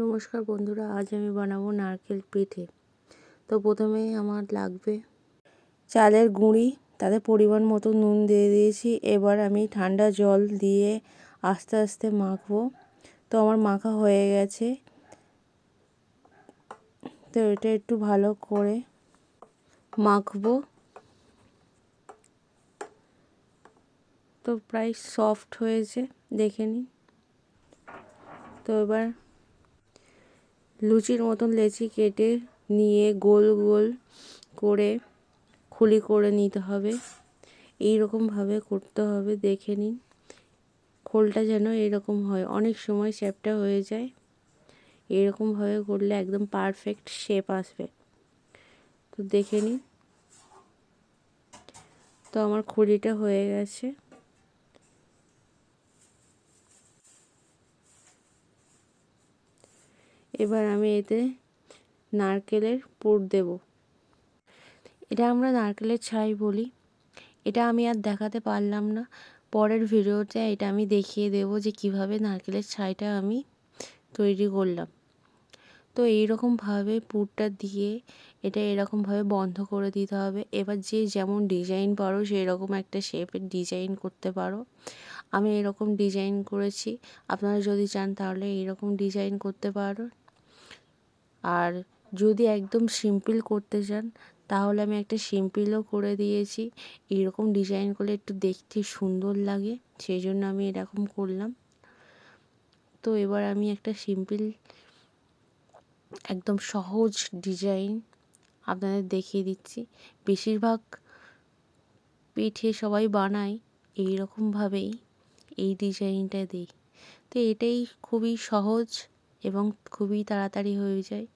নমস্কার বন্ধুরা, আজ আমি বানাবো নারকেল পিঠে। তো প্রথমে আমার লাগবে চালের গুঁড়ি, তাতে পরিমাণ মতো নুন দিয়ে দিয়েছি। এবার আমি ঠান্ডা জল দিয়ে আস্তে আস্তে মাখবো। তো আমার মাখা হয়ে গেছে। তো এটা একটু ভালো করে মাখবো। তো প্রায় সফট হয়েছে, দেখে নিন। তো এবার লুচির মতন লেচি কেটে নিয়ে গোল গোল করে খুলি করে নিতে হবে। এই রকমভাবে করতে হবে, দেখে নিন। খোলটা যেন এরকম হয়। অনেক সময় শেপটা হয়ে যায়। এরকমভাবে করলে একদম পারফেক্ট শেপ আসবে। তো দেখে নিন। তো আমার খুলিটা হয়ে গেছে। এবার আমি এতে নারকেলের পুর দেব। এটা আমরা নারকেলের ছাই বলি। এটা আমি আর দেখাতে পারলাম না। পরের ভিডিওতে এটা আমি দেখিয়ে দেব যে কীভাবে নারকেলের ছাইটা আমি তৈরি করলাম। তো এইরকমভাবে পুরটা দিয়ে এটা এরকমভাবে বন্ধ করে দিতে হবে। এবার যে যেমন ডিজাইন পারো সেই রকম একটা শেপের ডিজাইন করতে পারো। আমি এরকম ডিজাইন করেছি। আপনারা যদি চান তাহলে এইরকম ডিজাইন করতে পারো। আর যদি একদম সিম্পল করতে চান, তাহলে আমি একটা সিম্পলও করে দিয়েছি। এরকম ডিজাইন করলে একটু দেখতে সুন্দর লাগে সেই জন্য আমি এরকম করলাম। তো এবার আমি একটা সিম্পল একদম সহজ ডিজাইন আপনাদের দেখিয়ে দিচ্ছি। বেশিরভাগ পিঠে সবাই বানায় এই রকমভাবেই এই ডিজাইনটা দিই তো এটাই খুবই সহজ এবং খুবই তাড়াতাড়ি হয়ে যায়।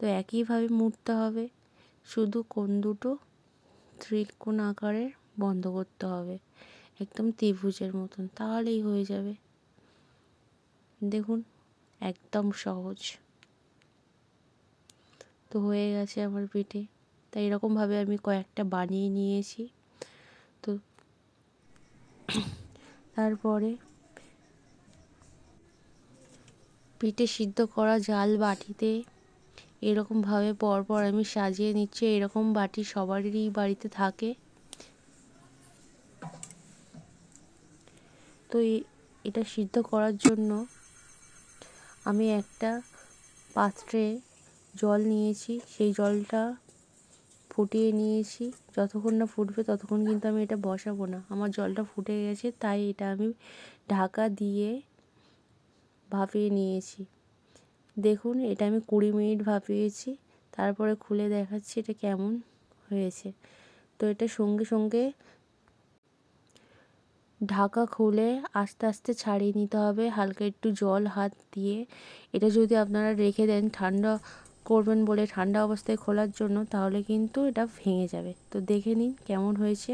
তো একইভাবে মুড়তে হবে। শুধু কোন দুটো ত্রিকোণ আকারের বন্ধ করতে হবে। একদম ত্রিভুজের মতন, তাহলেই হয়ে যাবে। দেখুন, একদম সহজ। তো হয়ে গেছে আমার পিঠে। তাই এরকমভাবে আমি কয়েকটা বানিয়ে নিয়েছি। তো তারপরে পিঠে সিদ্ধ করা জাল বাটিতে এরকমভাবে পরপর আমি সাজিয়ে নিচ্ছি, এরকম বাটি সবারই বাড়িতে থাকে। তো এটা সিদ্ধ করার জন্য আমি একটা পাত্রে জল নিয়েছি, সেই জলটা ফুটিয়ে নিয়েছি। যতক্ষণ না ফুটবে ততক্ষণ কিন্তু আমি এটা বসাবো না। আমার জলটা ফুটে গেছে, তাই এটা আমি ঢাকা দিয়ে ভাপিয়ে নিয়েছি। দেখুন, এটা আমি কুড়ি মিনিট ভাপিয়েছি। তারপরে খুলে দেখাচ্ছি এটা কেমন হয়েছে। তো এটা সঙ্গে সঙ্গে ঢাকা খুলে আস্তে আস্তে ছাড়িয়ে নিতে হবে, হালকা একটু জল হাত দিয়ে। এটা যদি আপনারা রেখে দেন ঠান্ডা করবেন বলে ঠান্ডা অবস্থায় খোলার জন্য, তাহলে কিন্তু এটা ভেঙে যাবে। তো দেখে নিন কেমন হয়েছে